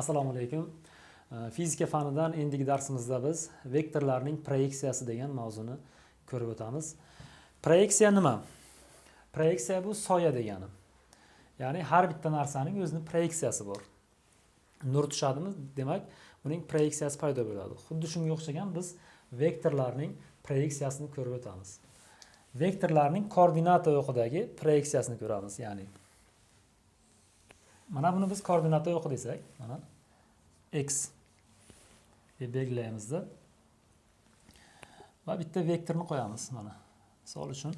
assalomu alaykum. Fizika fanidan endigi darsimizda biz vektorlarning proyeksiyasi degan mavzuni ko'rib o'tamiz. Proyeksiya nima? Proyeksiya bu soya degani. Ya'ni har bitta narsaning o'zini proyeksiyasi bor. Nur tushadimi? Demak uning proyeksiyasi paydo bo'ladi. Xuddi shunga o'xshagan biz vektorlarning proyeksiyasini ko'rib o'tamiz. Vektorlarning koordinata o'qidagi proyeksiyasini ko'ramiz. Ya'ni mana buni biz koordinata o'qi desak mana x deb belgilaymizda va bitta vektorni qo'yamiz mana. Misol uchun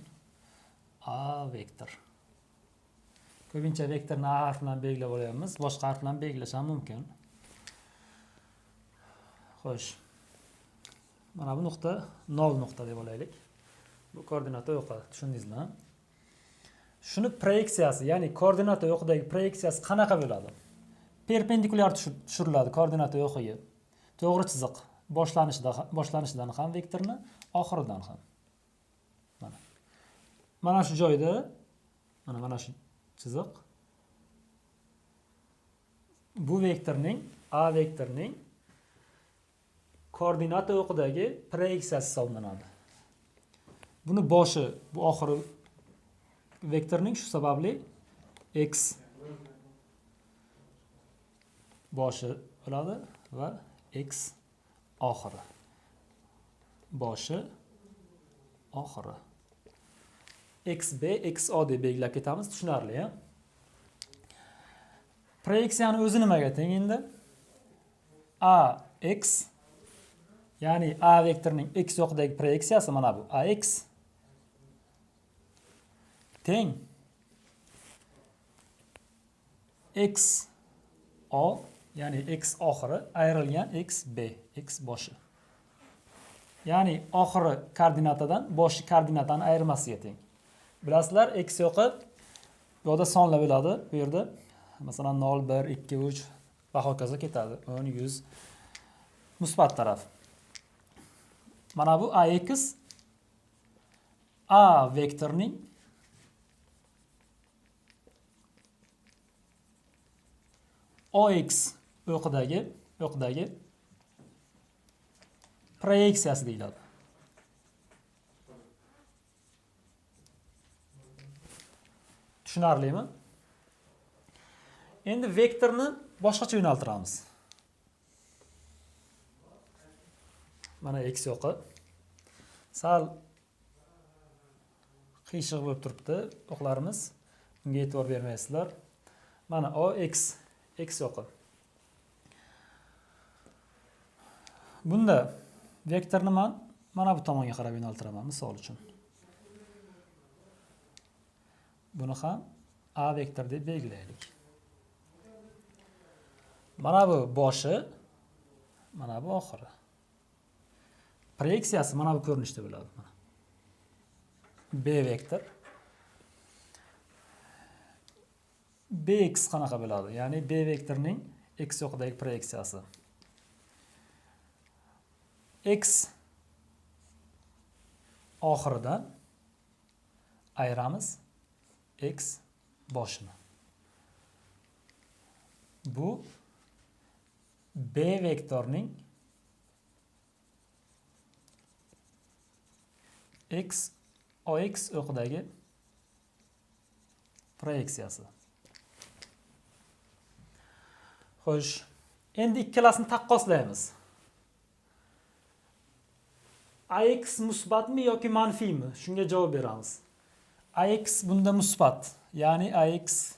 a vektor. Ko'pincha vektorni a harf bilan belgilab olyapmiz boshqa harf bilan belgilash ham mumkin. Xo'sh. Mana bu nuqta nol nuqta deb olaylik. Bu koordinata o'qi tushundingizmi shuni proyeksiyasi ya'ni koordinata o'qidagi proyeksiyasi qanaqa bo'ladi? Perpendikulyar tushiriladi koordinata o'qiga to'g'ri chiziq boshlanishida boshlanishidan ham vektorni oxiridan ham. Mana. Mana shu joyda mana mana shu chiziq. Bu vektorning a vektorning koordinata o'qidagi proyeksiyasi hisoblanadi. Buni boshi bu oxiri vektorning shu sababli x boshi bo'ladi va x oxiri. Boshi oxiri. Xb xo deb belgilab ketamiz tushunarli a proyeksiyani o'zi nimaga teng endi? A x ya'ni a vektorining x yoqidagi proyeksiyasi mana bu ax teng x o ya'ni x oxiri ayrilgan x b x boshi. Ya'ni oxiri koordinatadan boshi koordinatani ayirmasiga teng bilasizlar x yoqi bu yoqda sonlar bo'ladi bu yerda. Masalan nol bir ikki uch va hokazo ketadi. o'n yuz. Musbat taraf. Mana bu ax a vektorning ox o'qidagi o'qidagi proyeksiyasi deyiladi. Tushunarlimi? Endi vektorni boshqacha yo'naltiramiz. Mana x yoqi. Sal qiyshiq bo'lib turibdi o'qlarimiz. Unga e'tibor bermaysizlar. Mana o x x yoqi bunda vektorni man mana bu tomonga qarab yo'naltiraman misol uchun. Buni ham a vektor deb belgilaylik. Mana bu boshi mana bu oxiri. Proyeksiyasi mana bu ko'rinishda bo'ladi. B vektor bx qanaqa bo'ladi? Ya'ni b vektorning x yoqidagi proyeksiyasi. X oxiridan ayiramiz x boshini. Bu b vektorning x ox o'qidagi proyeksiyasi. Xo'sh. Endi ikkalasini taqqoslaymiz ax musbatmi yoki manfiymi? Shunga javob beramiz. Ax bunda musbat ya'ni ax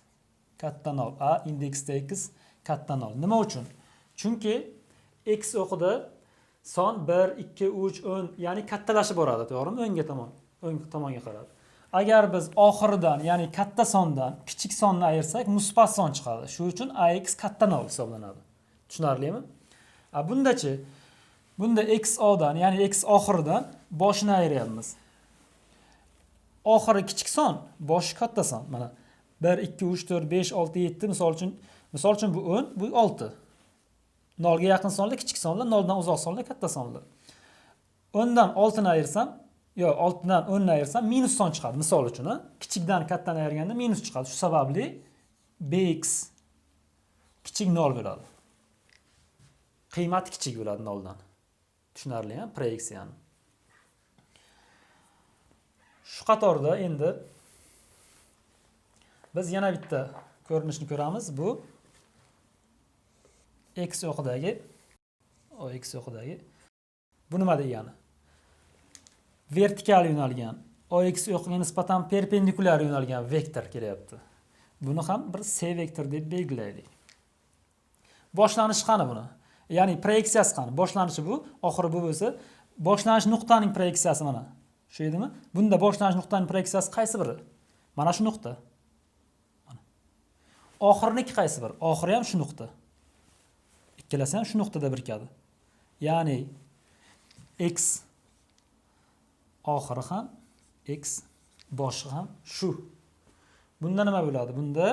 katta nol a indeksda x katta nol nima uchun? Chunki x o'qida son 1 2 3 10 ya'ni kattalashib boradi to'g'rimi? O'ngga tomon o'ng tomonga qarab agar biz oxiridan ya'ni katta sondan kichik sonni ayirsak musbat son chiqadi. Shuning uchun ax katta nol hisoblanadi. Tushunarlimi? Bundachi bunda x odan ya'ni x oxiridan boshini ayiryapmiz oxiri kichik son boshi katta son. Mana 1 2 3 4 5 6 7 misol uchun misol uchun bu 10 bu 6 nolga yaqin sonlar kichik sonlar noldan uzoq sonlar katta sonlar. O'ndan oltini ayirsam yo oltidan o'nni ayirsam minus son chiqadi. Misol uchun kichikdan kattani ayirganda minus chiqadi. Shu sababli bx kichik nol bo'ladi. Qiymati kichik bo'ladi noldan. Tushunarli proyeksiyani. Shu qatorda endi biz yana bitta ko'rinishni ko'ramiz. Bu x o'qidagi o x o'qidagi. Bu nima degani? Vertikal yo'nalgan ox o'qiga nisbatan perpendikulyar yo'nalgan vektor kelyapti. Buni ham bir c vektor deb belgilaylik boshlanishi qani buni? Ya'ni proyeksiyasi qani? Boshlanishi bu oxiri bu bo'lsa boshlanish nuqtaning proyeksiyasi mana. Shu edimi bunda boshlanish nuqtaning proyeksiyasi qaysi biri? Mana shu nuqta. Oxiriniki qaysi bir oxiri ham shu nuqta. İkkalasi ham shu nuqtada birikadi. Ya'ni x oxiri ham x boshi ham shu. Bunda nima bo'ladi? Bunda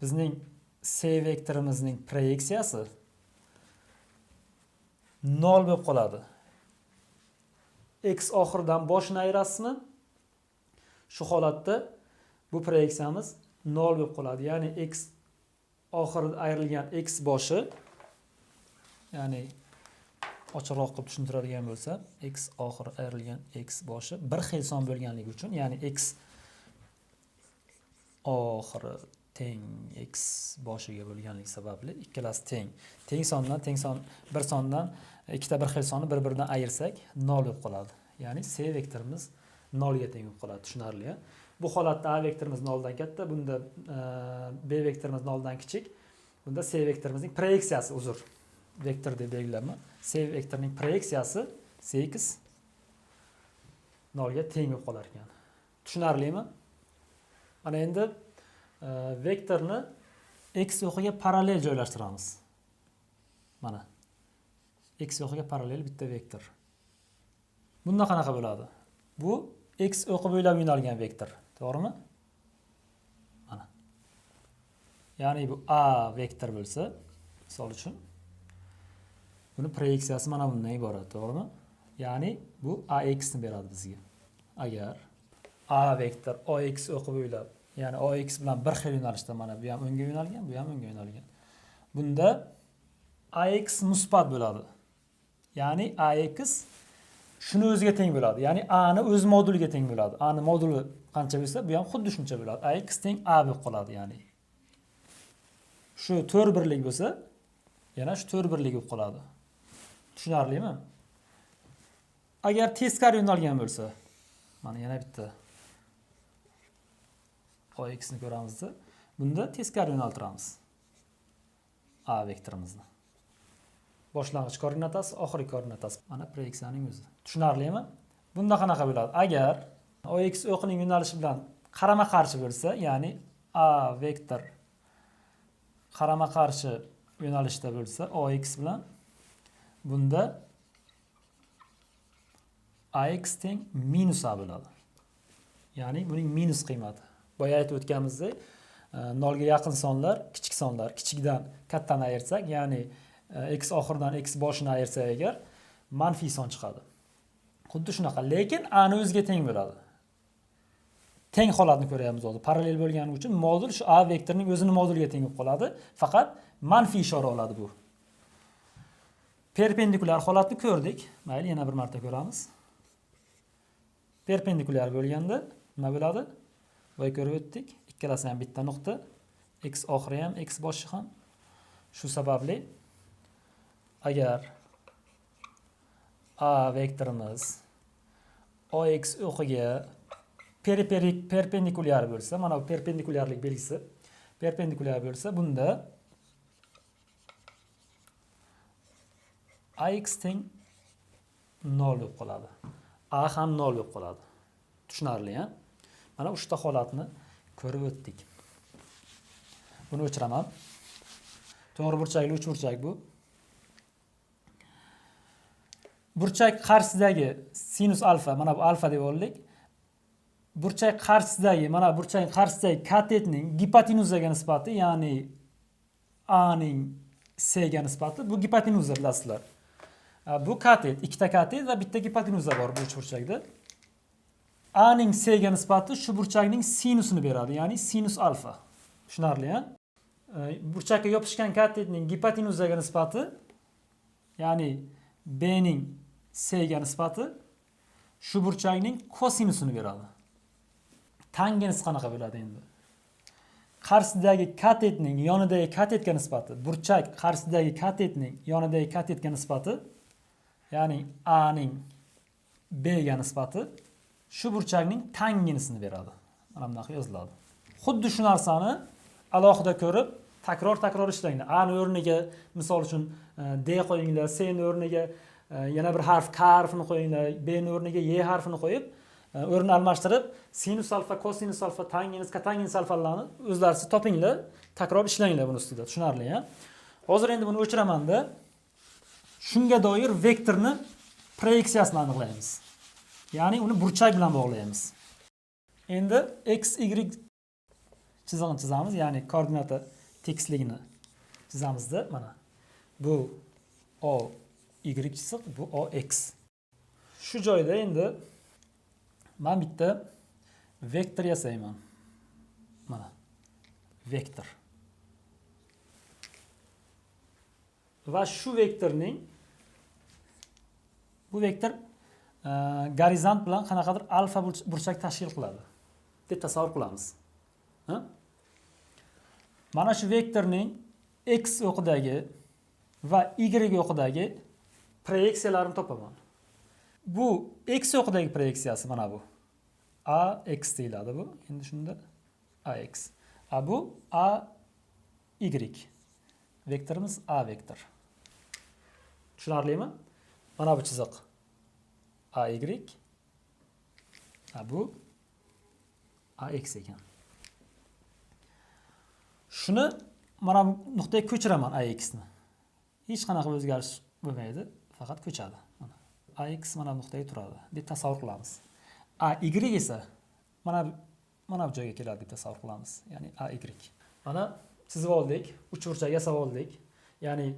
bizning c vektorimizning proyeksiyasi nol bo'lib qoladi. X oxiridan boshini ayirasizmi? Shu holatda bu proyeksiyamiz nol bo'lib qoladi. Ya'ni x oxirida ayrilgan x boshi ya'ni ochiqroq qilib tushuntiradigan bo'lsa x oxiri ayrilgan x boshi bir xil son bo'lganligi uchun ya'ni x oxiri teng x boshiga bo'lganligi sababli ikkalasi teng. Teng sondan teng son bir sondan ikkita bir xil sonni bir biridan ayirsak nol bo'lib qoladi. Ya'ni c vektorimiz nolga teng bo'lib qoladi tushunarli bu holatda a vektorimiz noldan katta bunda b vektorimiz noldan kichik bunda c vektorimizning proyeksiyasi uzr. Vektor deb belgilayman c vektorining proyeksiyasi cx nolga teng bo'lib qolar ekan. Tushunarlimi? Mana endi e, vektorni x o'qiga parallel joylashtiramiz. Mana x o'qiga parallel bitta vektor. Bunda qanaqa bo'ladi. Bu x o'qi bo'ylab yo'nalgan vektor to'g'rimi? Mana. Ya'ni bu a vektor bo'lsa misol uchun buni proyeksiyasi mana bundan iborat to'g'rimi ya'ni bu ax ni beradi bizga agar a vektor ox o'qi bo'ylab ya'ni ox bilan bir xil yo'nalishda mana bu ham o'ngga yo'nalgan bu ham o'ngga yo'nalgan bunda ax musbat bo'ladi ya'ni ax shuni o'ziga teng bo'ladi ya'ni a ni o'z moduliga teng bo'ladi a ni moduli qancha bo'lsa bu ham xuddi shuncha bo'ladi ax teng a bo'lib qoladi ya'ni. Shu to'rt birlik bo'lsa yana shu to'rt birlik bo'lib qoladi tushunarlimi agar teskari yo'nalgan bo'lsa mana yana bitta ox ni ko'ramizda. Bunda teskari yo'naltiramiz a vektorimizni. Boshlang'ich koordinatasi oxirgi koordinatasi mana proyeksiyaning o'zi. Tushunarlimi bunda qanaqa bo'ladi? Agar ox o'qining yo'nalishi bilan qarama qarshi bo'lsa ya'ni a vektor qarama qarshi yo'nalishda bo'lsa ox bilan bunda ax teng minus a bo'ladi. Ya'ni buning minus qiymati. Boya aytib o'tganimizdek e, nolga yaqin sonlar kichik sonlar. Kichikdan kattani ayirsak ya'ni e, x oxiridan x boshini ayirsak agar manfiy son chiqadi. Xuddi shunaqa. Lekin a o'ziga teng bo'ladi. Teng holatni ko'ryapmiz hozir. Parallel bo'lgani uchun modul shu a vektorining o'zini moduliga teng bo'lib qoladi. Faqat manfiy ishora oladi bu. Perpendikulyar holatni ko'rdik mayli yana bir marta ko'ramiz perpendikulyar bo'lganda nima bo'ladi boya ko'rib o'tdik ikkalasi ham bitta nuqta x oxiri ham x boshi ham. Shu sababli agar a vektorimiz ox o'qiga periperik perpendikulyar bo'lsa mana bu perpendikulyarlik belgisi perpendikulyar bo'lsa bunda ax teng nol bo'lib qoladi. A ham nol bo'lib qoladi. Tushunarli a mana uchta holatni ko'rib o'tdik. Buni o'chiraman. To'g'ri burchakli uch burchak bu. Burchak qarshisidagi sinus alfa mana bu alfa deb oldik. Burchak qarshisidagi mana burchak qarshisidagi katetning gipotenuzaga nisbati ya'ni a ning c ga nisbati. Bu gipotenuza bilasizlar bu katet ikkita katet va bitta gipotenuza bor bu uchburchakda a ning c ga nisbati shu burchakning sinusini beradi ya'ni sinus alfa. Tushunarli a burchakka yopishgan katetning gipotenuzaga nisbati ya'ni b ning c ga nisbati shu burchakning kosinusini beradi tangens qanaqa bo'ladi endi qarshidagi katetning yonidagi katetga nisbati burchak qarshidagi katetning yonidagi katetga ya'ni a ning b ga nisbati shu burchakning tanginsini beradi mana bunaqa yoziladi xuddi shu narsani alohida ko'rib takror takror ishlanglar a ni o'rniga misol uchun e, d qo'yinglar c ni o'rniga e, yana bir harf k harfini qo'yinglar b ni o'rniga y harfini qo'yib e, o'rni almashtirib sinus alfa kosinus alfa tangens kotangens alfalarni o'zlaricha topinglar takror ishlanglar buni ustida. Tushunarli hozir endi buni o'chiramanda shunga doir vektorni proyeksiyasini aniqlaymiz. Ya'ni uni burchak bilan bog'laymiz. Endi x y chizig'ini chizamiz ya'ni koordinata tekisligini chizamizda mana. Bu o y chiziq bu o x. Shu joyda endi man bitta vektor yasayman. Mana vektor. Va shu vektorning bu vektor e, gorizont bilan qanaqadir alfa burch- burchak tashkil qiladi. Deb tasavvur qilamiz. Mana shu vektorning x o'qidagi va y o'qidagi proyeksiyalarini topaman. Bu x o'qidagi proyeksiyasi mana bu. A x deyiladi bu. Endi shunda a x. A bu a y. Vektorimiz a vektor. Tushunarlimi? Mana bu chiziq a y. A bu a ekan. Shuni mana bu nuqtaga ko'chiraman ax ni. Hech qanaqa o'zgarish bo'lmaydi faqat ko'chadi. Ax mana bu nuqtaga turadi deb tasavvur qilamiz. A y esa mana mana bu joyga keladi deb tasavvur qilamiz ya'ni a y. Mana chizib oldik uchburchak yasab oldik ya'ni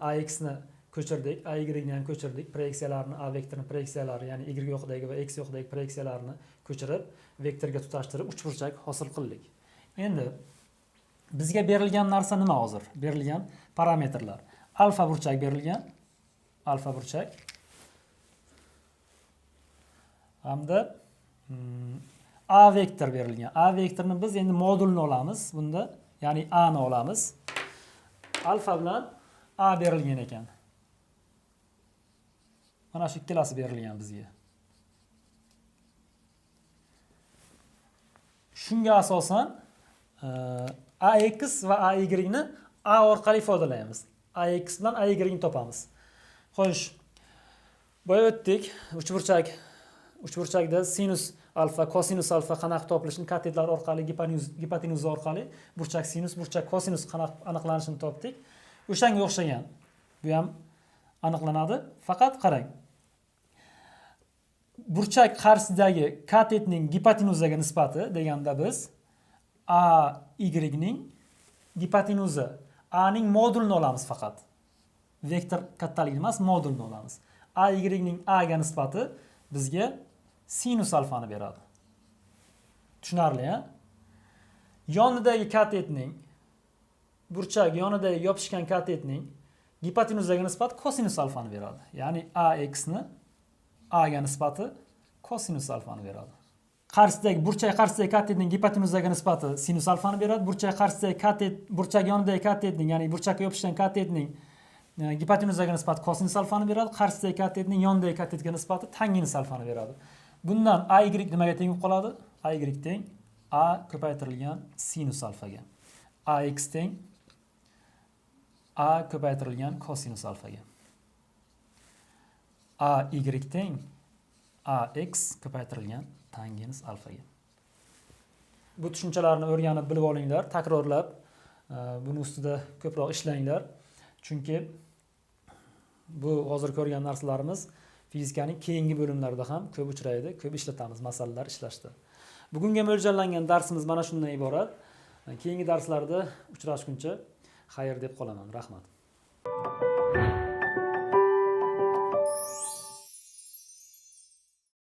ax ni ko'chirdik. A ni ham ko'chirdik. Proyeksiyalarni a vektorni proyeksiyalari ya'ni y yoqdagi va x yoqdagi proyeksiyalarni ko'chirib vektorga tutashtirib uchburchak hosil qildik. Endi bizga berilgan narsa nima hozir? Berilgan parametrlar. Alfa burchak berilgan. Alfa burchak. Hamda mm, a vektor berilgan. A vektorni biz endi modulni olamiz. Bunda ya'ni a ni alfa bilan a berilgan ekan mana shu ikkalasi berilgan bizga. Shunga asosan e, ax va ay ni a orqali ifodalaymiz. Ax bilan ay ni topamiz. Xo'sh boya o'tdik. Uchburchak uchburchakda sinus alfa kosinus alfa qanaqa topilishini katetlar orqali gipotenuz orqali burchak sinus burchak kosinus qanaqa aniqlanishini topdik. O'shanga o'xshagan. Bu ham aniqlanadi. Faqat qarang. Burchak qarshisidagi katetning gipotenuzaga nisbati deganda biz a y ning gipotenuzi a ning modulini olamiz faqat. Vektor kattaligini emas modulini olamiz. A y ning a ga nisbati bizga sinus alfani beradi. Tushunarli a yonidagi katetning burchak yonidagi yopishgan katetning gipotenuzaga nisbati kosinus alfani beradi. Ya'ni a x ni a ga nisbati kosinus alfani beradi qarshisidagi burchak qarshisidagi katetning gipotenuzaga nisbati sinus alfani beradi burchak qarshisidagi katet burchak yonidagi katetning ya'ni burchakka yopishgan katetning gipotenuzaga nisbati kosinus alfani beradi qarshisidagi katetning yonidagi katetga nisbati tangens alfani beradi bundan a y nimaga teng bo'lib a y teng a ko'paytirilgan sinus alfaga a x teng a ko'paytirilgan kosinus alfaga a y teng a x ko'paytirilgan tangens alfaga. Bu tushunchalarni o'rganib bilib olinglar takrorlab e, buni ustida ko'proq ishlanglar. Chunki bu hozir ko'rgan narsalarimiz fizikaning keyingi bo'limlarida ham ko'p uchraydi ko'p ishlatamiz masalalar ishlashda. Bugunga mo'ljallangan darsimiz mana shundan iborat. Keyingi darslarda uchrashguncha xayr deb qolaman. Rahmat.